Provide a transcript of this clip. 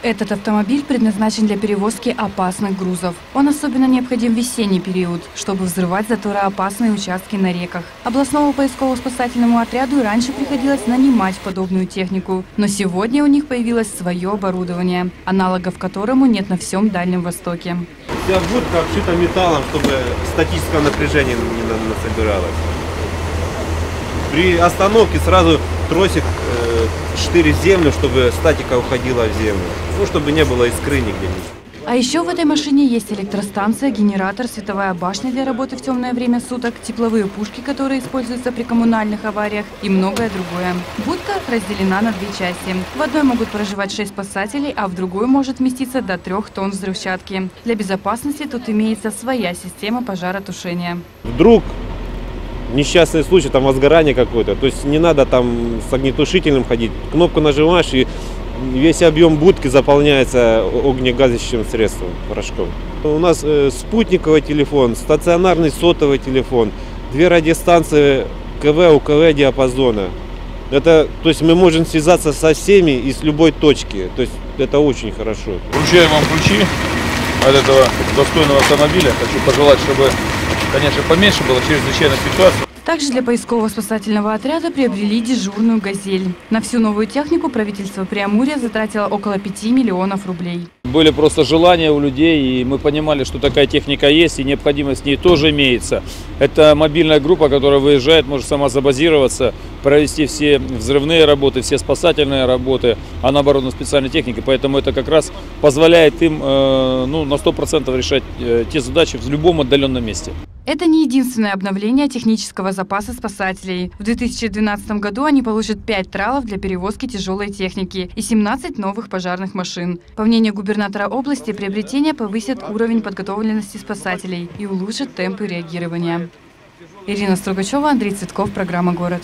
Этот автомобиль предназначен для перевозки опасных грузов. Он особенно необходим в весенний период, чтобы взрывать затороопасные участки на реках. Областному поисково-спасательному отряду раньше приходилось нанимать подобную технику, но сегодня у них появилось свое оборудование, аналогов которому нет на всем Дальнем Востоке. Вся будка обшита металлом, чтобы статическое напряжение не на- насобиралось. При остановке сразу тросик э, штырь в землю, чтобы статика уходила в землю. Ну, чтобы не было искры нигде. А еще в этой машине есть электростанция, генератор, световая башня для работы в темное время суток, тепловые пушки, которые используются при коммунальных авариях и многое другое. Будка разделена на две части. В одной могут проживать шесть спасателей, а в другой может вместиться до трех тонн взрывчатки. Для безопасности тут имеется своя система пожаротушения. Вдруг несчастный случай, там возгорание какое-то, то есть не надо там с огнетушителем ходить. Кнопку нажимаешь и весь объем будки заполняется огнегазящим средством, порошком. У нас э, спутниковый телефон, стационарный сотовый телефон, две радиостанции КВ, УКВ диапазона. Это, то есть мы можем связаться со всеми и с любой точки. То есть это очень хорошо. Вручаю вам ключи от этого достойного автомобиля. Хочу пожелать, чтобы, конечно, поменьше было чрезвычайных ситуаций. Также для поисково-спасательного отряда приобрели дежурную «Газель». На всю новую технику правительство Преамурья затратило около 5 миллионов рублей. Были просто желания у людей, и мы понимали, что такая техника есть, и необходимость в ней тоже имеется. Это мобильная группа, которая выезжает, может сама забазироваться, провести все взрывные работы, все спасательные работы, а наоборот на специальной технике. Поэтому это как раз позволяет им э, ну, на 100% решать э, те задачи в любом отдаленном месте. Это не единственное обновление технического запаса спасателей. В 2012 году они получат 5 тралов для перевозки тяжелой техники и 17 новых пожарных машин. По мнению губернатора области, приобретение повысит уровень подготовленности спасателей и улучшит темпы реагирования. Ирина Стругачева, Андрей Цветков, программа «Город».